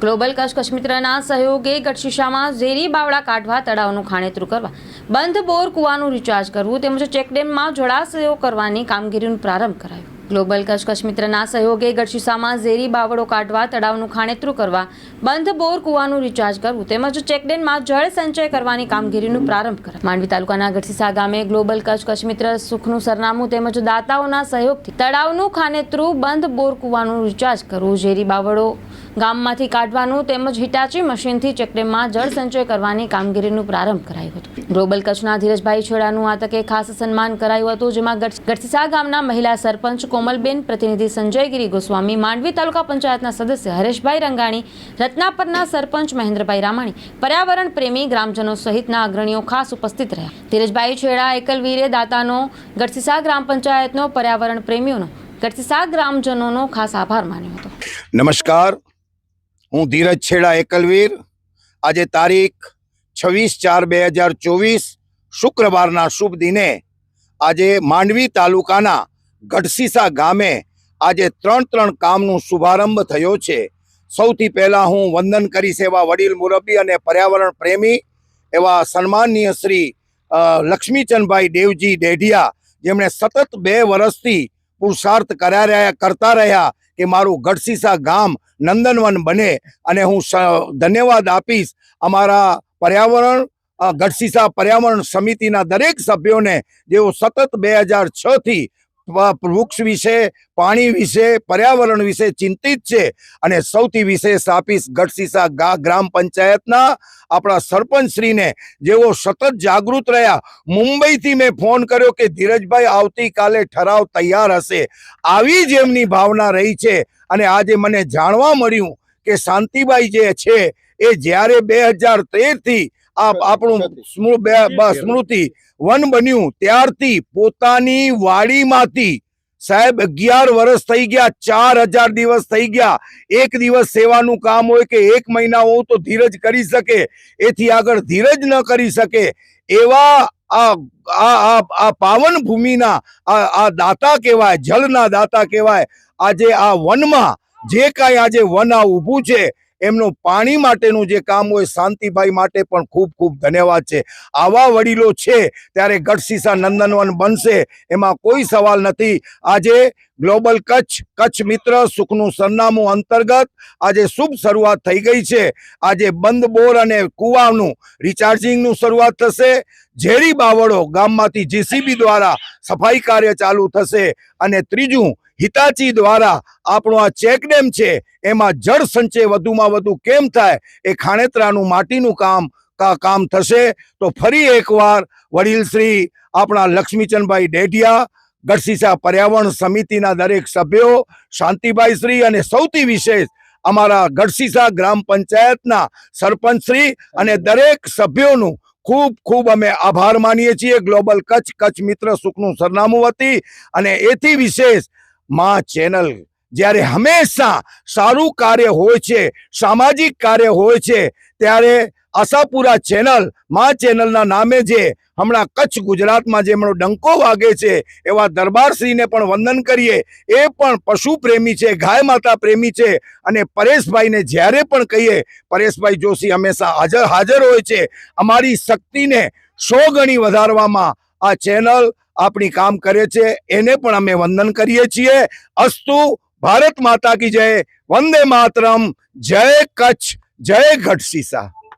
Global Kutch મિત્રના સહયોગે ગઢશીશામાં ઝેરી બાવળા કાઢવા તળાવનું ખાણેતરું કરવા. બંધ બોર કૂવાનું રિચાર્જ કરવું તેમજ ચેકડેમમાં જળાશયો કરવાની કામગીરીનો પ્રારંભ કરાયો. ગ્લોબલ કચ્છ કચ્છ મિત્રના સહયોગે ગઢશીસામાં ઝેરી બાવળો કાઢવા, તળાવનું ખાણેતરું કરવા, બંધ બોર કૂવાનું રિચાર્જ કરવું તેમજ ચેકડેમમાં જળ સંચય કરવાની કામગીરીનો પ્રારંભ કરવા માંડવી તાલુકાના ગઢશીસા ગામે ગ્લોબલ કચ્છ મિત્ર સુખનું સરનામું તેમજ દાતાઓના સહયોગથી તળાવનું ખાનેતરું બંધ બોર કૂવાનું રિચાર્જ કરવું, ઝેરી બાવળો ગામમાંથી કાઢવાનું તેમજ હિટાચી મશીનથી ચેકડેમમાં જળ સંચય કરવાની કામગીરીનો પ્રારંભ કરાયો હતો. ગ્લોબલ કચ્છના ધીરજભાઈ છેડાનું આ તકે ખાસ સન્માન કરાયું હતું, જેમાં ગઢ- ગઢસીસા ગામના મહિલા સરપંચ કોમલબેન, પ્રતિનિધિ સંજયગીરી ગોસ્વામી, માંડવી તાલુકા પંચાયતના સદસ્ય હરેશભાઈ રંગાણી, રત્નાપરના સરપંચ મહેન્દ્રભાઈ રામાણી, પર્યાવરણ પ્રેમી ગ્રામજનો સહિતના અગ્રણીઓ ખાસ ઉપસ્થિત રહ્યા. ધીરજભાઈ છેડા, એકલવીરે દાતાનો ગઢસીસા ગ્રામ પંચાયતનો પર્યાવરણ પ્રેમીઓનો ગઢસીસા ગ્રામજનોનો ખાસ આભાર માન્યો હતો. નમસ્કાર. હું ધીરજ છેડા, એકલવીર. આજે તારીખ છવ્વીસ ચાર બે હજાર ચોવીસ શુક્રવારના શુભ દિને આજે માંડવી તાલુકાના ગઢસીસા ગામે આજે ત્રણ ત્રણ કામનું શુભારંભ થયો છે. સૌથી પહેલાં હું વંદન કરીશ એવા વડીલ મુરબ્બી અને પર્યાવરણ પ્રેમી એવા સન્માનનીય શ્રી લક્ષ્મીચંદભાઈ દેવજી ડેઢિયા, જેમણે સતત બે વર્ષથી પુરુષાર્થ કર્યા રહ્યા, કરતા રહ્યા કે મારું ગઢસીસા ગામ નંદનવન બને અને હું ધન્યવાદ આપીશ અમારા પર્યાવરણ ગઢસીસા પર્યાવરણ સમિતિના દરેક સભ્યોને જેઓ સતત બે હજાર છ થી વ- વૃક્ષ વિશે, પાણી વિશે, પર્યાવરણ વિશે ચિંતિત છે. અને સૌથી વિશેષ આપીશ ગઢસીસા ગ્રામ પંચાયતના આપણા સરપંચશ્રીને. જેઓ સતત જાગૃત રહ્યા. મુંબઈથી મેં ફોન કર્યો કે ધીરજભાઈ, આવતીકાલે ઠરાવ તૈયાર હશે. આવી જ એમની ભાવના રહી છે. અને આજે મને જાણવા મળ્યું કે શાંતિબાઈ જે છે, એ જ્યારે બે હજાર તેરથી આ આપણું સ્મૃતિ. વન બન્યું. ત્યારથી પોતાની વાડીમાંથી સાહેબ અગિયાર વર્ષ થઈ ગયા ચાર હજાર દિવસ થઈ ગયા. એક દિવસ સેવાનું કામ હોય કે એક મહિના હોય તો ધીરજ કરી શકે. એથી આગળ ધીરજ ન કરી શકે. એવા આ આ આ- આ પાવન ભૂમિના આ આ દાતા કહેવાય જળના દાતા કહેવાય. આજે આ વનમાં જે કાંઈ આજે વન આ ઊભું છે એમનું પાણી માટેનું જે કામ હોય, શાંતિભાઈ માટે પણ ખૂબ ખૂબ ધન્યવાદ છે. આવા વડીલો છે, ત્યારે ગઢસીસા નંદનવન બનશે, એમાં કોઈ સવાલ નથી. આજે ગ્લોબલ કચ્છ કચ્છ મિત્ર, સુખનું સરનામું અંતર્ગત આજે શુભ શરૂઆત થઈ ગઈ છે. આજે બંધ બોર અને કુવાનું રિચાર્જિંગનું શરૂઆત થશે. ઝેરી બાવળો ગામમાંથી જીસીબી દ્વારા સફાઈ કાર્ય ચાલુ થશે અને ત્રીજું, હિતાચી દ્વારા આપણો આ ચેકડેમ છે, એમાં જળ સંચય વધુમાં વધુ કેમ થાય એ ખાણેતરાનું માટીનું કામ કામ થશે. તો ફરી એકવાર વડીલ શ્રી આપણા લક્ષ્મીચંદભાઈ ડેઢિયા ગઢસીસા પર્યાવરણ સમિતિના દરેક સભ્યો, શાંતિભાઈ શ્રી અને સૌથી વિશેષ અમારા ગઢસીસા ગ્રામ પંચાયતના સરપંચ શ્રી અને દરેક સભ્યોનું ખૂબ ખૂબ અમે આભાર માનીએ છીએ. ગ્લોબલ કચ્છ કચ્છ મિત્ર સુખનું સરનામું હતી અને એથી વિશેષમાં ચેનલ જ્યારે હંમેશા સારું કાર્ય હોય છે, સામાજિક કાર્ય હોય છે, ત્યારે આશાપુરા ચેનલ, મા ચેનલના નામે જે હમણાં કચ્છ ગુજરાતમાં જેમનો ડંકો વાગે છે, એવા દરબારશ્રીને પણ વંદન કરીએ. એ પણ પશુ પ્રેમી છે, ગાય માતા પ્રેમી છે અને પરેશભાઈને જ્યારે પણ કહીએ, પરેશભાઈ જોશી હંમેશા હાજર હાજર હોય છે. અમારી શક્તિને સો ગણી વધારવામાં આ ચેનલ આપણી કામ કરે છે. એને પણ અમે વંદન કરીએ છીએ. અસ્તુ ભારત માતા કી જય. વંદે માતરમ. જય કચ્છ. જય ગઢસીસા